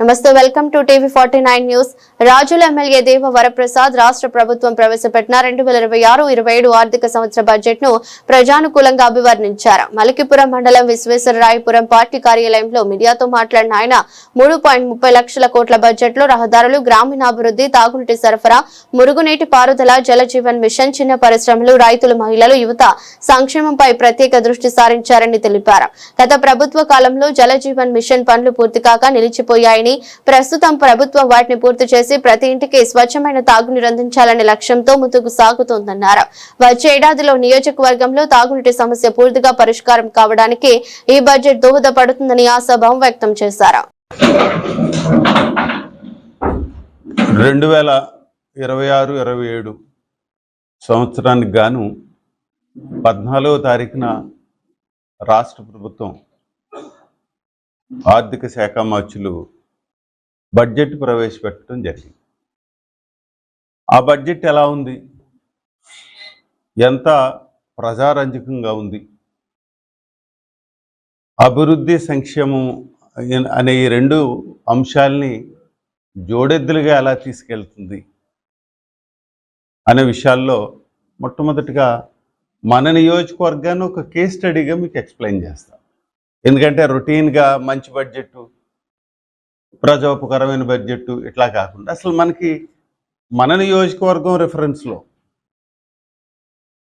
నమస్తే welcome to TV forty nine news. రాజుల MLA Deva Varaprasad రాష్ట్ర ప్రభుత్వం ప్రవేశపెట్టిన రెండు వేల ఇరవై ఆరు ఇరవై ఏడు ఆర్థిక సంవత్సర బడ్జెట్ను ప్రజానుకూలంగా అభివర్ణించారు. మలికిపురం మండలం విశ్వేశ్వరరాయపురం పార్టీ కార్యాలయంలో మీడియాతో మాట్లాడిన ఆయన మూడు పాయింట్ ముప్పై లక్షల కోట్ల బడ్జెట్లో రహదారులు గ్రామీణాభివృద్ధి తాగునీటి సరఫరా మురుగునీటి పారుదల జలజీవన్ మిషన్ చిన్న పరిశ్రమలు రైతులు మహిళలు యువత సంక్షేమంపై ప్రత్యేక దృష్టి సారించారని తెలిపారు. గత ప్రభుత్వ కాలంలో జలజీవన్ మిషన్ పనులు పూర్తి కాక నిలిచిపోయాయని ప్రస్తుతం ప్రభుత్వం వాటిని పూర్తి చేసి ప్రతి ఇంటికి స్వచ్ఛమైన తాగునీరు అందించాలనే లక్ష్యంతో ముందుకు సాగుతోందన్నారు. వచ్చే ఏడాదిలో నియోజకవర్గంలో తాగునీటి సమస్య పూర్తిగా పరిష్కారం కావడానికి ఈ బడ్జెట్ దోహదపడుతుందని ఆశాభావం వ్యక్తం చేశారు. రెండు వేల ఇరవై ఆరు ఇరవై ఏడు సంవత్సరానికి గాను పద్నాలుగో తారీఖున రాష్ట్ర ప్రభుత్వం ఆర్థిక శాఖ మార్చులు బడ్జెట్ ప్రవేశపెట్టడం జరిగింది. ఆ బడ్జెట్ ఎలా ఉంది? ఎంత ప్రజారంజకంగా ఉంది? అభివృద్ధి సంక్షేమం అనే ఈ రెండు అంశాలని జోడెద్దులుగా ఎలా తీసుకెళ్తుంది అనే విషయాల్లో మొట్టమొదటిగా మన నియోజకవర్గాన్ని ఒక కేస్ స్టడీగా మీకు ఎక్స్ప్లెయిన్ చేస్తాం ఎందుకంటే రొటీన్గా మంచి బడ్జెట్ ప్రజోపకరమైన బడ్జెట్ ఇట్లా కాకుండా అసలు మనకి మన నియోజకవర్గం రిఫరెన్స్లో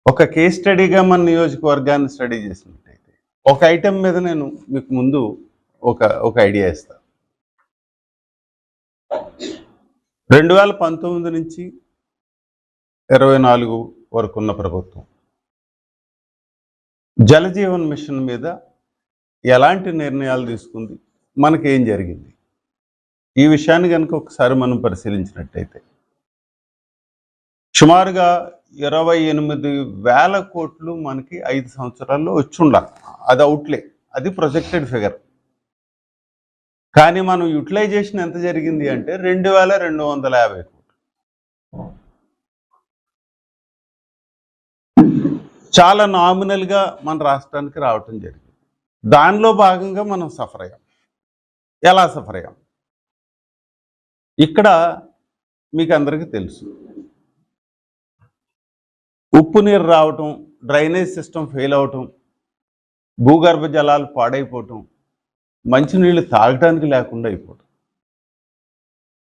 ఒక కేస్ స్టడీగా మన నియోజకవర్గాన్ని స్టడీ చేసినట్టయితే ఒక ఐటెం మీద నేను మీకు ముందు ఒక ఒక ఐడియా ఇస్తాను రెండు వేల పంతొమ్మిది నుంచి ఇరవై నాలుగు వరకు ఉన్న ప్రభుత్వం జలజీవన్ మిషన్ మీద ఎలాంటి నిర్ణయాలు తీసుకుంది? మనకేం జరిగింది? ఈ విషయాన్ని కనుక ఒకసారి మనం పరిశీలించినట్టయితే సుమారుగా ఇరవై ఎనిమిది వేల కోట్లు మనకి ఐదు సంవత్సరాల్లో వచ్చి ఉండాలి. అది అవుట్లే అది ప్రొజెక్టెడ్ ఫిగర్ కానీ మనం యూటిలైజేషన్ ఎంత జరిగింది అంటే రెండు వేల రెండు వందల యాభై కోట్లు. చాలా నామినల్గా మన రాష్ట్రానికి రావటం జరిగింది. దానిలో భాగంగా మనం సఫర్ అయ్యాం. ఎలా సఫర్ అయ్యాం? ఇక్కడ మీకు అందరికీ తెలుసు. ఉప్పు నీరు రావటం డ్రైనేజ్ సిస్టమ్ ఫెయిల్ అవటం భూగర్భ జలాలు పాడైపోవటం మంచినీళ్ళు తాగటానికి లేకుండా అయిపోవటం.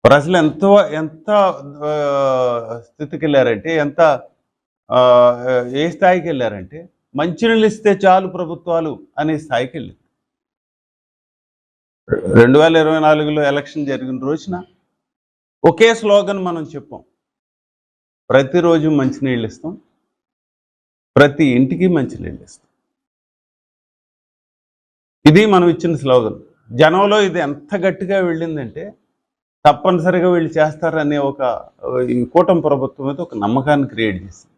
ప్రజలు ఎంతో ఎంత స్థితికి వెళ్ళారంటే ఎంత ఏ స్థాయికి వెళ్ళారంటే మంచినీళ్ళు ఇస్తే చాలు ప్రభుత్వాలు అనే స్థాయికి వెళ్ళారు రెండు వేల ఇరవై నాలుగులో ఎలక్షన్ జరిగిన రోజున ఒకే స్లోగన్ మనం చెప్పాం. ప్రతిరోజు మంచినీళ్ళు ఇస్తాం ప్రతి ఇంటికి మంచినీళ్ళు ఇస్తాం ఇది మనం ఇచ్చిన స్లోగన్. జనంలో ఇది ఎంత గట్టిగా వెళ్ళిందంటే తప్పనిసరిగా వీళ్ళు చేస్తారనే ఒక ఈ కూటమి ప్రభుత్వం మీద ఒక నమ్మకాన్ని క్రియేట్ చేసింది.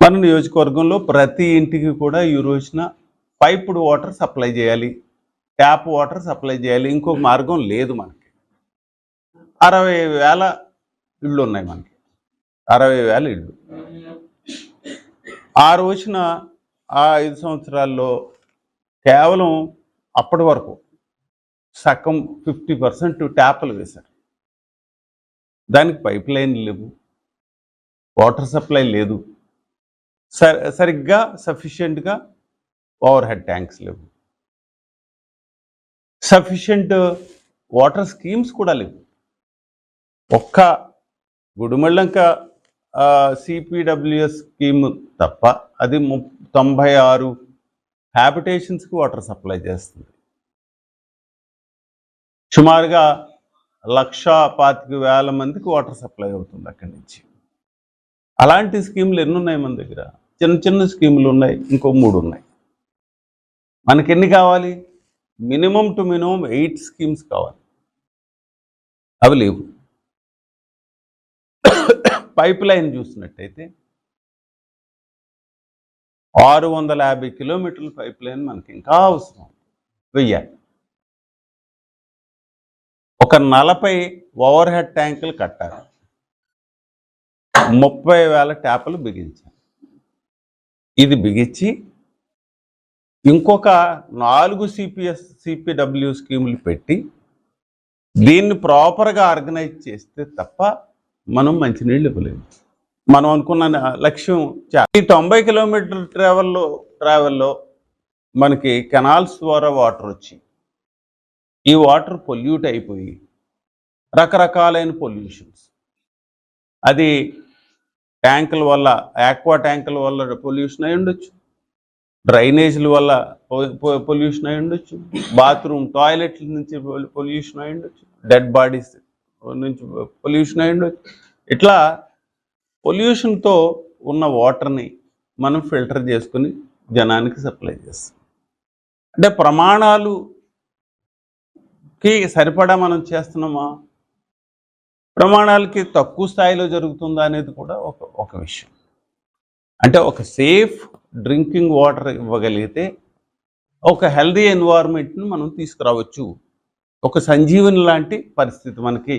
మన నియోజకవర్గంలో ప్రతి ఇంటికి కూడా ఈ రోజున పైప్డ్ వాటర్ సప్లై చేయాలి. ట్యాప్ వాటర్ సప్లై చేయాలి. ఇంకొక మార్గం లేదు మనకి. అరవై వేల ఇళ్ళు ఉన్నాయి మనకి. అరవై వేల ఇళ్ళు. ఆ రోజున ఆ ఐదు సంవత్సరాల్లో కేవలం అప్పటి వరకు సగం ఫిఫ్టీ పర్సెంట్ ట్యాపులు వేశారు. దానికి పైప్ లైన్ లేవు. వాటర్ సప్లై లేదు. సరిగ్గా సఫిషియెంట్గా ఓవర్ హెడ్ ట్యాంక్స్ లేవు. సఫిషియంట్ వాటర్ స్కీమ్స్ కూడా లేవు. ఒక్క గుడిమళ్ళంక సిపిడబ్ల్యూఎస్ స్కీమ్ తప్ప అది ము తొంభై ఆరు హ్యాబిటేషన్స్కి వాటర్ సప్లై చేస్తుంది. సుమారుగా లక్ష పాతిక వేల మందికి వాటర్ సప్లై అవుతుంది అక్కడి నుంచి. అలాంటి స్కీములు ఎన్ని ఉన్నాయి మన దగ్గర? చిన్న చిన్న స్కీములు ఉన్నాయి ఇంకో మూడు ఉన్నాయి. మనకి ఎన్ని కావాలి? Minimum two minimum eight schemes కావాలి. అవి లేవు. పైప్ లైన్ చూసినట్టయితే ఆరు వందల యాభై కిలోమీటర్ల పైప్ లైన్ మనకి ఇంకా అవసరం. వెయ్యాలి. ఒక నలభై ఓవర్ హెడ్ ట్యాంకులు కట్టాలి. ముప్పై వేల ట్యాపులు బిగించాలి. ఇది బిగించి ఇంకొక నాలుగు సిపిఎస్ సిపిడబ్ల్యూ స్కీములు పెట్టి దీన్ని ప్రాపర్గా ఆర్గనైజ్ చేస్తే తప్ప మనం మంచినీళ్ళు ఇవ్వలేము. మనం అనుకున్న లక్ష్యం చా- ఈ తొంభై కిలోమీటర్ ట్రావెల్లో ట్రావెల్లో మనకి కెనాల్స్ ద్వారా వాటర్ వచ్చి ఈ వాటర్ పొల్యూట్ అయిపోయి రకరకాలైన పొల్యూషన్స్ అది ట్యాంకుల వల్ల ఆక్వా ట్యాంకుల వల్ల పొల్యూషన్ అయి ఉండొచ్చు డ్రైనేజీల వల్ల పొల్యూషన్ అయి ఉండొచ్చు. బాత్రూమ్ టాయిలెట్ల నుంచి పొల్యూషన్ అయి ఉండొచ్చు. డెడ్ బాడీస్ నుంచి పొల్యూషన్ అయి ఉండొచ్చు. ఇట్లా పొల్యూషన్తో ఉన్న వాటర్ని మనం ఫిల్టర్ చేసుకుని జనానికి సప్లై చేస్తాం. అంటే ప్రమాణాలుకి సరిపడా మనం చేస్తున్నామా? ప్రమాణాలకి తక్కువ స్థాయిలో జరుగుతుందా అనేది కూడా ఒక ఒక విషయం. అంటే ఒక సేఫ్ డ్రింకింగ్ వాటర్ ఇవ్వగలిగితే ఒక హెల్దీ ఎన్వైర్న్మెంట్ని మనం తీసుకురావచ్చు. ఒక సంజీవని లాంటి పరిస్థితి మనకి.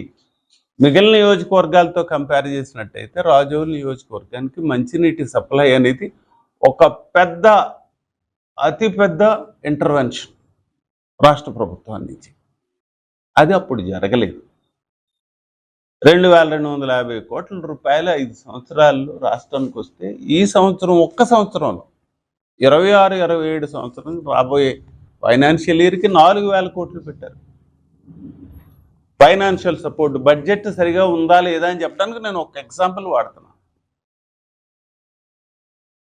మిగిలిన నియోజకవర్గాలతో కంపేర్ చేసినట్టయితే రాజోలు నియోజకవర్గానికి మంచినీటి సప్లై అనేది ఒక పెద్ద అతిపెద్ద ఇంటర్వెన్షన్ రాష్ట్ర ప్రభుత్వం నుంచి అది అప్పుడు జరగలేదు. రెండు వేల రెండు వందల యాభై కోట్ల రూపాయలు ఐదు సంవత్సరాల్లో రాష్ట్రానికి వస్తే ఈ సంవత్సరం ఒక్క సంవత్సరంలో ఇరవై ఆరు ఇరవై ఏడు సంవత్సరం రాబోయే ఫైనాన్షియల్ ఇయర్కి నాలుగు వేల కోట్లు పెట్టారు. ఫైనాన్షియల్ సపోర్ట్ బడ్జెట్ సరిగా ఉందా లేదా అని చెప్పడానికి నేను ఒక ఎగ్జాంపుల్ వాడుతున్నాను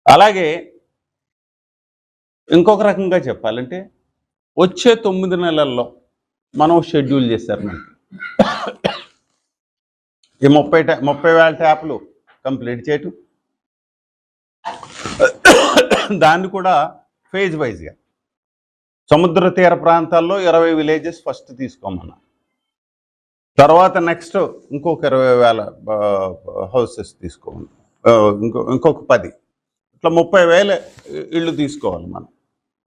అలాగే ఇంకొక రకంగా చెప్పాలంటే వచ్చే తొమ్మిది నెలల్లో మనం షెడ్యూల్ చేశారు మనకి. ఈ ముప్పై ట్యా ముప్పై వేల ట్యాప్లు కంప్లీట్ చేయటం. దాన్ని కూడా ఫేజ్ వైజ్గా సముద్ర తీర ప్రాంతాల్లో ఇరవై విలేజెస్ ఫస్ట్ తీసుకోమన్నా. తర్వాత నెక్స్ట్ ఇంకొక ఇరవై వేల హౌసెస్ తీసుకోమన్నా. ఇంకో ఇంకొక పది. ఇట్లా ముప్పై వేల ఇళ్ళు తీసుకోవాలి మనం.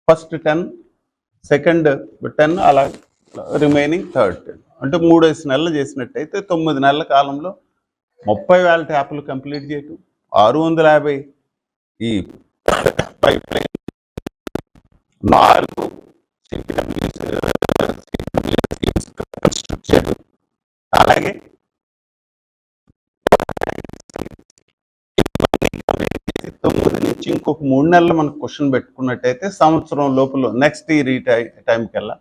ఫస్ట్ టెన్ సెకండ్ టెన్ అలా రిమైనింగ్ థర్డ్ టెన్ అంటే మూడేసి నెలలు చేసినట్టయితే తొమ్మిది నెలల కాలంలో ముప్పై వేల ట్యాపులు కంప్లీట్ చేయటం ఆరు వందల యాభై ఈ పైప్ లైన్ నాలుగు అలాగే తొమ్మిది నుంచి ఇంకొక మూడు నెలలు మనకు క్వశ్చన్ పెట్టుకున్నట్టయితే సంవత్సరం లోపల నెక్స్ట్ ఇయర్ ఈ టై టైం వెళ్ళా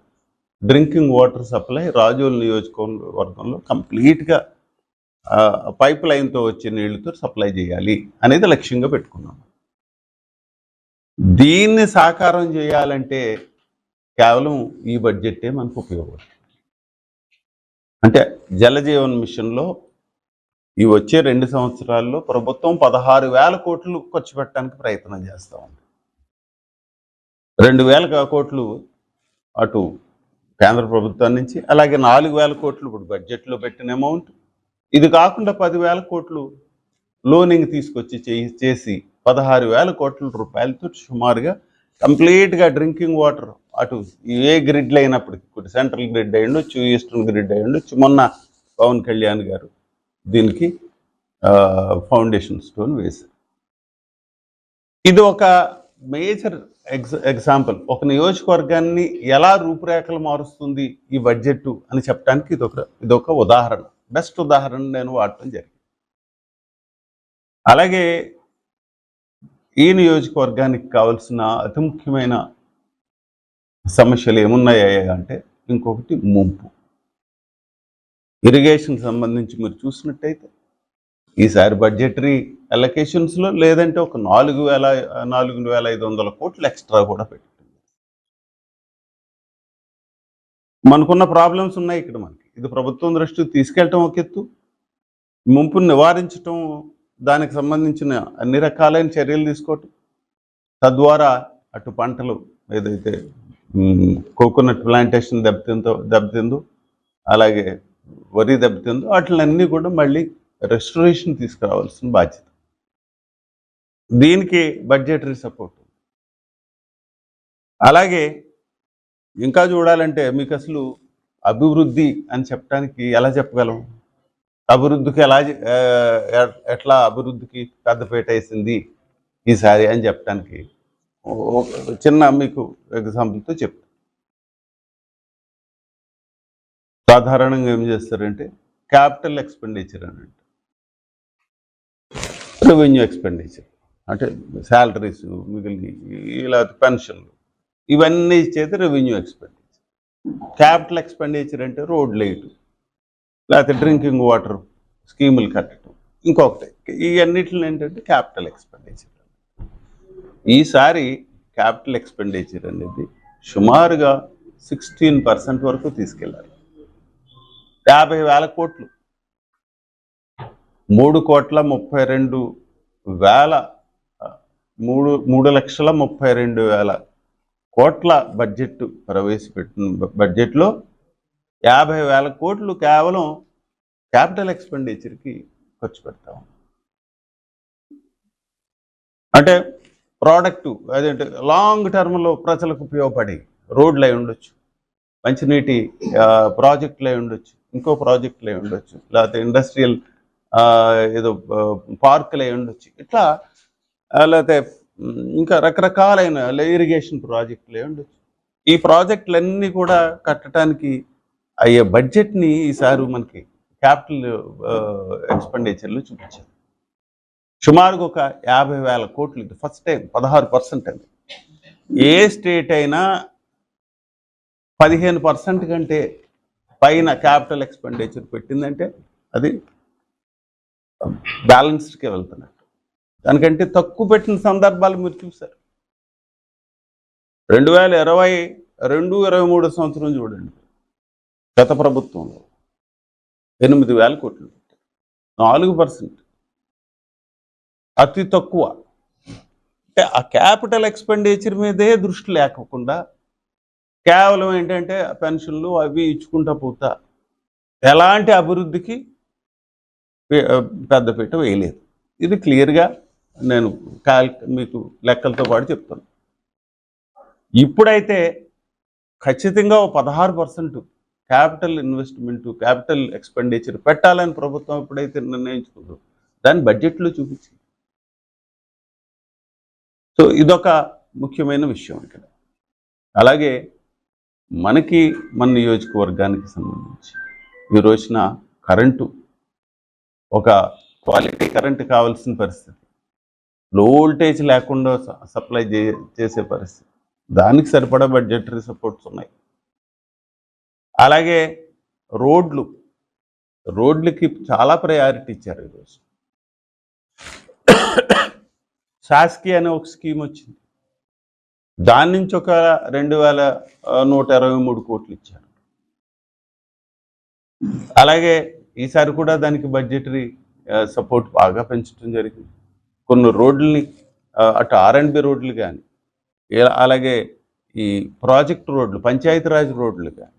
డ్రింకింగ్ వాటర్ సప్లై రాజోల్ నియోజకవర్గంలో కంప్లీట్గా పైప్ లైన్తో వచ్చే నీళ్ళతో సప్లై చేయాలి అనేది లక్ష్యంగా పెట్టుకున్నాం. దీన్ని సాకారం చేయాలంటే కేవలం ఈ బడ్జెటే మనకు ఉపయోగపడుతుంది అంటే జలజీవన్ మిషన్లో ఈ వచ్చే రెండు సంవత్సరాల్లో ప్రభుత్వం పదహారు వేల కోట్లు ఖర్చు పెట్టడానికి ప్రయత్నం చేస్తూ ఉంది. రెండు వేల కోట్లు అటు కేంద్ర ప్రభుత్వం నుంచి అలాగే నాలుగు వేల కోట్లు ఇప్పుడు బడ్జెట్లో పెట్టిన అమౌంట్. ఇది కాకుండా పదివేల కోట్లు లోనింగ్ తీసుకొచ్చి చేసి పదహారు వేల కోట్ల రూపాయలతో సుమారుగా కంప్లీట్గా డ్రింకింగ్ వాటర్ అటు ఏ గ్రిడ్లు అయినప్పటికీ ఇప్పుడు సెంట్రల్ గ్రిడ్ అయి ఉండొచ్చు ఈస్టర్న్ గ్రిడ్ అయి ఉండొచ్చు. మొన్న పవన్ కళ్యాణ్ గారు దీనికి ఫౌండేషన్ స్టోన్ వేశారు. ఇది ఒక మేజర్ ఎగ్జ ఎగ్జాంపుల్ ఒక నియోజకవర్గాన్ని ఎలా రూపురేఖలు మారుస్తుంది ఈ బడ్జెట్ అని చెప్పడానికి ఇదొక ఇదొక ఉదాహరణ. బెస్ట్ ఉదాహరణ నేను వాడటం జరిగింది. అలాగే ఈ నియోజకవర్గానికి కావాల్సిన అతి ముఖ్యమైన సమస్యలు ఏమున్నాయా అంటే ఇంకొకటి ముంపు. ఇరిగేషన్ సంబంధించి మీరు చూసినట్టయితే ఈసారి బడ్జెటరీ అలొకేషన్స్లో లేదంటే ఒక నాలుగు వేల నాలుగు వేల ఐదు వందల కోట్లు ఎక్స్ట్రా కూడా పెట్టింది. మనకున్న ప్రాబ్లమ్స్ ఉన్నాయి ఇక్కడ మనకి. ఇది ప్రభుత్వం దృష్టికి తీసుకెళ్ళటం ఒక ఎత్తు. ముంపును నివారించటం దానికి సంబంధించిన అన్ని రకాలైన చర్యలు తీసుకోవటం. తద్వారా అటు పంటలు ఏదైతే కోకోనట్ ప్లాంటేషన్ దెబ్బతిందో దెబ్బతిందో అలాగే వరి దెబ్బతిందో వాటిలన్నీ కూడా మళ్ళీ రెస్టరేషన్ తీసుకురావాల్సిన బాధ్యత. దీనికి బడ్జెటరీ సపోర్ట్ అలాగే ఇంకా చూడాలంటే మీకు అసలు అభివృద్ధి అని చెప్పడానికి ఎలా చెప్పగలం? అభివృద్ధికి ఎలా ఎట్లా అభివృద్ధికి పెద్దపేట వేసింది ఈసారి అని చెప్పడానికి చిన్న మీకు ఎగ్జాంపుల్తో చెప్తాను సాధారణంగా ఏం చేస్తారంటే క్యాపిటల్ ఎక్స్పెండిచర్ అని రెవెన్యూ ఎక్స్పెండిచర్ అంటే శాలరీస్ మిగిలిన ఇలా పెన్షన్లు ఇవన్నీ ఇచ్చేది రెవెన్యూ ఎక్స్పెండిచర్. క్యాపిటల్ ఎక్స్పెండిచర్ అంటే రోడ్ లైట్ లేకపోతే డ్రింకింగ్ వాటర్ స్కీములు కట్టడం ఇంకొకటి. ఇవన్నిటిని ఏంటంటే క్యాపిటల్ ఎక్స్పెండిచర్. ఈసారి క్యాపిటల్ ఎక్స్పెండిచర్ అనేది సుమారుగా సిక్స్టీన్ పర్సెంట్ వరకు తీసుకెళ్ళాలి యాభై వేల కోట్లు. మూడు కోట్ల ముప్పై రెండు వేల మూడు మూడు లక్షల ముప్పై రెండు వేల కోట్ల బడ్జెట్ ప్రవేశపెట్టిన బడ్జెట్లో యాభై వేల కోట్లు కేవలం క్యాపిటల్ ఎక్స్పెండిచర్కి ఖర్చు పెడతాం అంటే ప్రోడక్ట్ అదేంటి లాంగ్ టర్మ్లో ప్రజలకు ఉపయోగపడి రోడ్లు అయి ఉండొచ్చు మంచినీటి ప్రాజెక్టులు అయి ఉండొచ్చు ఇంకో ప్రాజెక్టులు అయి ఉండొచ్చు లేకపోతే ఇండస్ట్రియల్ ఏదో ఆ, పార్కులు అయి ఉండొచ్చు. ఇట్లా లేకపోతే ఇంకా రకరకాలైన ఇరిగేషన్ ప్రాజెక్టులు అయి ఉండొచ్చు. ఈ ప్రాజెక్టులన్నీ కూడా కట్టడానికి అయ్యే బడ్జెట్ని ఈసారి మనకి క్యాపిటల్ ఎక్స్పెండిచర్లు చూపించారు. సుమారుగా ఒక యాభై వేల కోట్లు ఇది ఫస్ట్ టైం పదహారు పర్సెంట్ అండి. ఏ స్టేట్ అయినా పదిహేను పర్సెంట్ కంటే పైన క్యాపిటల్ ఎక్స్పెండిచర్ పెట్టిందంటే అది బ్యాలెన్స్డ్కే వెళ్తున్నట్టు దానికంటే తక్కువ పెట్టిన సందర్భాలు మీరు చూశారు. రెండు వేల ఇరవై రెండు ఇరవై మూడు సంవత్సరం చూడండి. గత ప్రభుత్వంలో ఎనిమిది వేల కోట్లు పెట్టారు. నాలుగు పర్సెంట్. అతి తక్కువ. అంటే ఆ క్యాపిటల్ ఎక్స్పెండిచర్ మీదే దృష్టి లేకుండా కేవలం ఏంటంటే పెన్షన్లు అవి ఇచ్చుకుంటా పోతా. ఎలాంటి అభివృద్ధికి పెద్దపీట వేయలేదు. ఇది క్లియర్గా నేను కాల్ మీకు లెక్కలతో పాటు చెప్తాను. ఇప్పుడైతే ఖచ్చితంగా ఓ పదహారు percent capital investment capital expenditure పెట్టాలని ప్రభుత్వం ఎప్పుడైతే నిర్ణయించుకుందో దాన్ని బడ్జెట్లో చూపించింది. సో ఇదొక ముఖ్యమైన విషయం ఇక్కడ. అలాగే మనకి మన నియోజకవర్గానికి సంబంధించి ఈ రోజున కరెంటు ఒక క్వాలిటీ కరెంటు కావాల్సిన పరిస్థితి. లో వోల్టేజ్ లేకుండా సప్లై చే చేసే పరిస్థితి. దానికి సరిపడా బడ్జెటరీ సపోర్ట్స్ ఉన్నాయి. అలాగే రోడ్లు. రోడ్లకి చాలా ప్రయారిటీ ఇచ్చారు ఈరోజు. శాస్కి అనే ఒక స్కీమ్ వచ్చింది. దాని నుంచి ఒక రెండు వేల నూట ఇరవై మూడు కోట్లు ఇచ్చారు. అలాగే ఈసారి కూడా దానికి బడ్జెటరీ సపోర్ట్ బాగా పెంచడం జరిగింది. కొన్ని రోడ్లని అటు ఆర్ అండ్ బి రోడ్లు కానీ అలాగే ఈ ప్రాజెక్ట్ రోడ్లు పంచాయతీరాజ్ రోడ్లు కానీ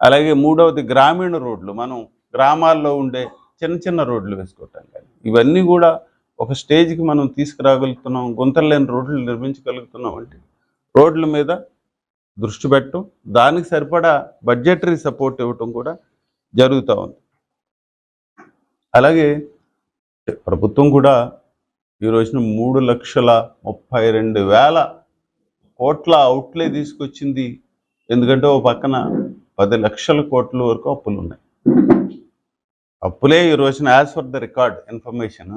అలాగే మూడవది గ్రామీణ రోడ్లు మనం గ్రామాల్లో ఉండే చిన్న చిన్న రోడ్లు వేసుకోవటం కానీ ఇవన్నీ కూడా ఒక స్టేజ్కి మనం తీసుకురాగలుగుతున్నాం గుంతలు లేని రోడ్లు నిర్మించగలుగుతున్నాం అంటే రోడ్ల మీద దృష్టి పెట్టడం దానికి సరిపడా బడ్జెటరీ సపోర్ట్ ఇవ్వటం కూడా జరుగుతూ ఉంది. అలాగే ప్రభుత్వం కూడా ఈ రోజున మూడు లక్షల ముప్పై రెండు వేల కోట్ల అవుట్లే తీసుకొచ్చింది. ఎందుకంటే ఓ పక్కన పది లక్షల కోట్ల వరకు అప్పులు ఉన్నాయి. అప్పులే ఈ రోజున as per the record information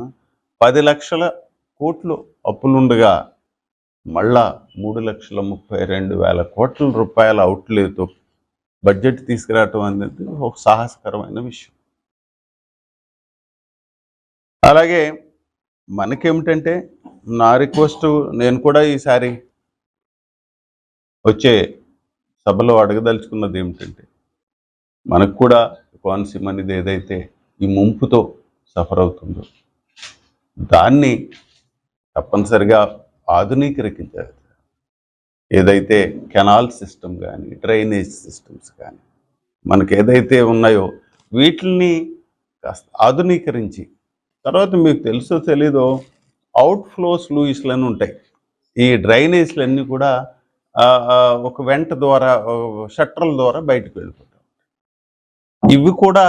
పది లక్షల కోట్లు అప్పులుండగా మళ్ళా మూడు లక్షల ముప్పై రెండు వేల కోట్ల రూపాయల అవుట్లేతో బడ్జెట్ తీసుకురావటం అనేది ఒక సాహసకరమైన విషయం. అలాగే మనకేమిటంటే నా రిక్వెస్ట్ నేను కూడా ఈసారి వచ్చే సభలో అడగదలుచుకున్నది ఏమిటంటే మనకు కూడా కోనసీమ అనేది ఏదైతే ఈ ముంపుతో సఫర్ అవుతుందో దాన్ని తప్పనిసరిగా ఆధునీకరించాలి. ఏదైతే కెనాల్ సిస్టమ్ కానీ డ్రైనేజ్ సిస్టమ్స్ కానీ మనకి ఏదైతే ఉన్నాయో వీటిని కాస్త ఆధునీకరించి తర్వాత మీకు తెలుసో తెలీదో అవుట్ ఫ్లోస్ లూయిస్లు అని ఉంటాయి. ఈ డ్రైనేజ్లు అన్నీ కూడా ఒక వెంట ద్వారా షట్టర్ల ద్వారా బయటకు వెళ్ళిపోతాం ఇవి కూడా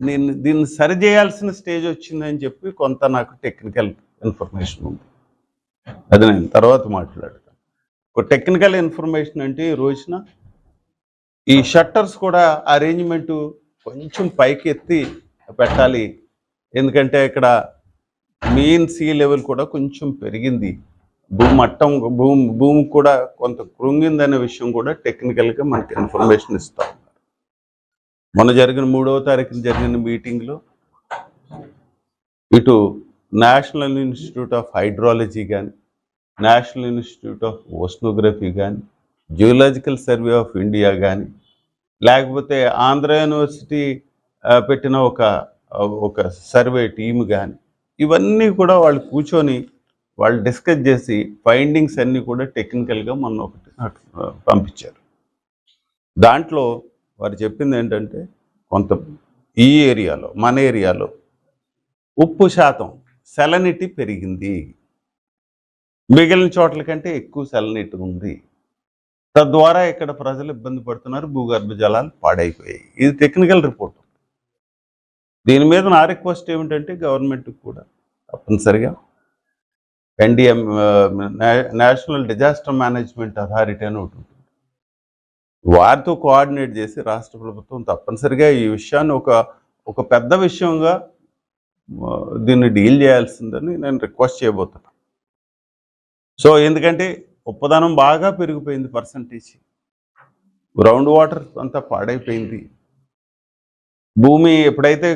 నేను దీన్ని సరిచేయాల్సిన స్టేజ్ వచ్చిందని చెప్పి కొంత నాకు టెక్నికల్ ఇన్ఫర్మేషన్ ఉంది. అది నేను తర్వాత మాట్లాడతాను. ఒక టెక్నికల్ ఇన్ఫర్మేషన్ అంటే ఈ రోజున ఈ షట్టర్స్ కూడా అరేంజ్మెంట్ కొంచెం పైకి ఎత్తి పెట్టాలి. ఎందుకంటే ఇక్కడ మెయిన్ సీ లెవెల్ కూడా కొంచెం పెరిగింది. భూమి మట్టం భూమి భూమి కూడా కొంత కృంగిందనే విషయం కూడా టెక్నికల్గా మనకి ఇన్ఫర్మేషన్ ఇస్తా ఉన్నారు. మొన్న జరిగిన మూడవ తారీఖున జరిగిన మీటింగ్లో ఇటు నేషనల్ ఇన్స్టిట్యూట్ ఆఫ్ హైడ్రాలజీ కానీ నేషనల్ ఇన్స్టిట్యూట్ ఆఫ్ ఓస్నోగ్రఫీ కానీ జియోలాజికల్ సర్వే ఆఫ్ ఇండియా కానీ లేకపోతే ఆంధ్ర యూనివర్సిటీ పెట్టిన ఒక ఒక సర్వే టీమ్ కానీ ఇవన్నీ కూడా వాళ్ళు కూర్చొని వాళ్ళు డిస్కస్ చేసి ఫైండింగ్స్ అన్నీ కూడా టెక్నికల్గా మొన్న ఒకటి పంపించారు. దాంట్లో వారు చెప్పింది ఏంటంటే కొంత ఈ ఏరియాలో మన ఏరియాలో ఉప్పు శాతం సెలనిటీ పెరిగింది. మిగిలిన చోట్ల కంటే ఎక్కువ సెలనిటీ ఉంది. తద్వారా ఇక్కడ ప్రజలు ఇబ్బంది పడుతున్నారు భూగర్భ జలాలు పాడైపోయాయి. ఇది టెక్నికల్ రిపోర్ట్. దీని మీద నా రిక్వెస్ట్ ఏమిటంటే గవర్నమెంట్కి కూడా తప్పనిసరిగా NDM national disaster management authority అని ఒకటి ఉంటుంది. వారితో కోఆర్డినేట్ చేసి రాష్ట్ర ప్రభుత్వం తప్పనిసరిగా ఈ విషయాన్ని ఒక ఒక పెద్ద విషయంగా దీన్ని డీల్ చేయాల్సిందని నేను రిక్వెస్ట్ చేయబోతున్నాను సో ఎందుకంటే ఉప్పదనం బాగా పెరిగిపోయింది పర్సంటేజ్ గ్రౌండ్ వాటర్ అంతా పాడైపోయింది. భూమి ఎప్పుడైతే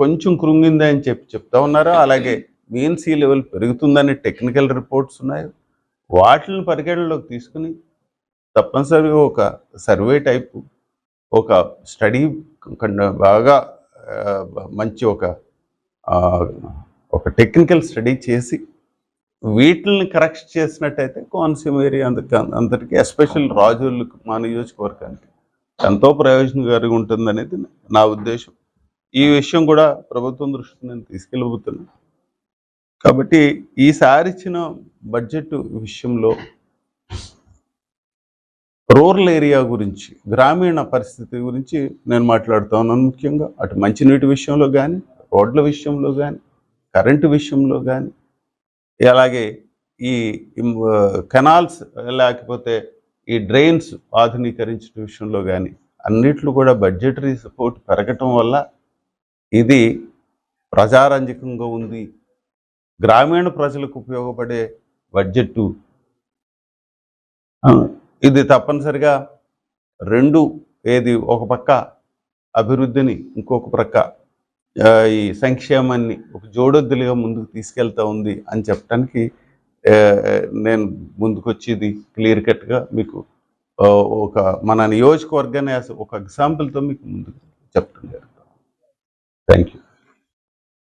కొంచెం కృంగింది అని చెప్పి చెప్తా ఉన్నారు? అలాగే మెయిన్ సీ లెవెల్ పెరుగుతుందని టెక్నికల్ రిపోర్ట్స్ ఉన్నాయి. వాటిని పరిగణలోకి తీసుకుని తప్పనిసరిగా ఒక సర్వే టైపు ఒక స్టడీ బాగా మంచి ఒక ఒక టెక్నికల్ స్టడీ చేసి వీటిని కరెక్ట్ చేసినట్టయితే కోనసీమ ఏరియా అందరికి అందరికీ ఎస్పెషల్ రాజులకు మా నియోజకవర్గానికి ఎంతో ప్రయోజనకరంగా ఉంటుందనేది నా ఉద్దేశం. ఈ విషయం కూడా ప్రభుత్వం దృష్టికి నేను తీసుకెళ్ళబోతున్నా కాబట్టి ఈసారి ఇచ్చిన బడ్జెట్ విషయంలో రూరల్ ఏరియా గురించి గ్రామీణ పరిస్థితి గురించి నేను మాట్లాడుతా ఉన్నాను ముఖ్యంగా. అటు మంచినీటి విషయంలో కానీ రోడ్ల విషయంలో కానీ కరెంటు విషయంలో కానీ అలాగే ఈ కెనాల్స్ లేకపోతే ఈ డ్రైన్స్ ఆధునీకరించిన విషయంలో కానీ అన్నిట్లో కూడా బడ్జెటరీ సపోర్ట్ పెరగటం వల్ల ఇది ప్రజారంజకంగా ఉంది. గ్రామీణ ప్రజలకు ఉపయోగపడే బడ్జెట్టు. ఇది తప్పనిసరిగా రెండు ఏది ఒక పక్క అభివృద్ధిని ఇంకొక ప్రక్క ఈ సంక్షేమాన్ని ఒక జోడొద్దులుగా ముందుకు తీసుకెళ్తా ఉంది అని చెప్పడానికి నేను ముందుకొచ్చేది క్లియర్ కట్గా మీకు ఒక మన నియోజకవర్గాన్ని ఒక ఎగ్జాంపుల్తో మీకు ముందుకు చెప్తాను Thank you.